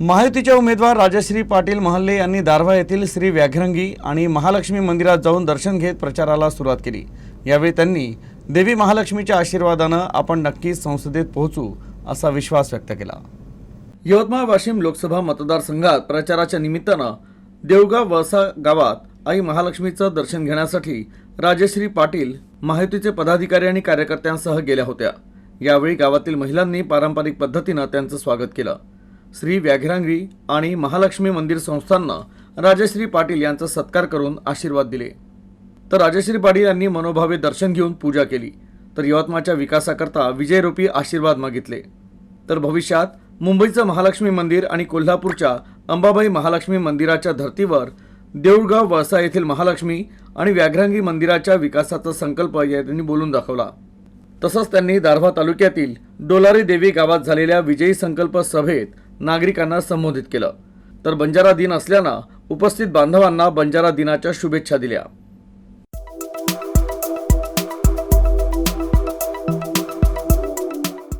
महायुतीचे उमेदवार राजश्री पाटील महल्ले यांनी दारव्हा येथील श्री व्याघ्रंगी आणि महालक्ष्मी मंदिरात जाऊन दर्शन घेत प्रचाराला सुरुवात केली. यावेळी त्यांनी देवी महालक्ष्मीच्या आशीर्वादानं आपण नक्कीच संसदेत पोहोचू असा विश्वास व्यक्त केला. यवतमाळ वाशिम लोकसभा मतदारसंघात प्रचाराच्या निमित्तानं देवगाव वळसा गावात आई महालक्ष्मीचं दर्शन घेण्यासाठी राजश्री पाटील महायुतीचे पदाधिकारी आणि कार्यकर्त्यांसह गेल्या होत्या. यावेळी गावातील महिलांनी पारंपरिक पद्धतीनं त्यांचं स्वागत केलं. श्री व्याघ्रांगी आणि महालक्ष्मी मंदिर संस्थांना राजश्री पाटील यांचा सत्कार करून आशीर्वाद दिले. तर राजश्री पाटील यांनी मनोभावे दर्शन घेऊन पूजा केली. तर यवतमाळच्या विकासाकरता विजयरूपी आशीर्वाद मागितले. तर भविष्यात मुंबईचं महालक्ष्मी मंदिर आणि कोल्हापूरच्या अंबाबाई महालक्ष्मी मंदिराच्या धर्तीवर देऊळगाव वळसा येथील महालक्ष्मी आणि व्याघ्रांगी मंदिराच्या विकासाचा संकल्प यांनी बोलून दाखवला. तसंच त्यांनी दारव्हा तालुक्यातील डोलारी देवी गावात झालेल्या विजयी संकल्प सभेत नागरिकांना संबोधित केलं. तर बंजारा दिन असल्यानं उपस्थित बांधवांना बंजारा दिनाच्या शुभेच्छा दिल्या.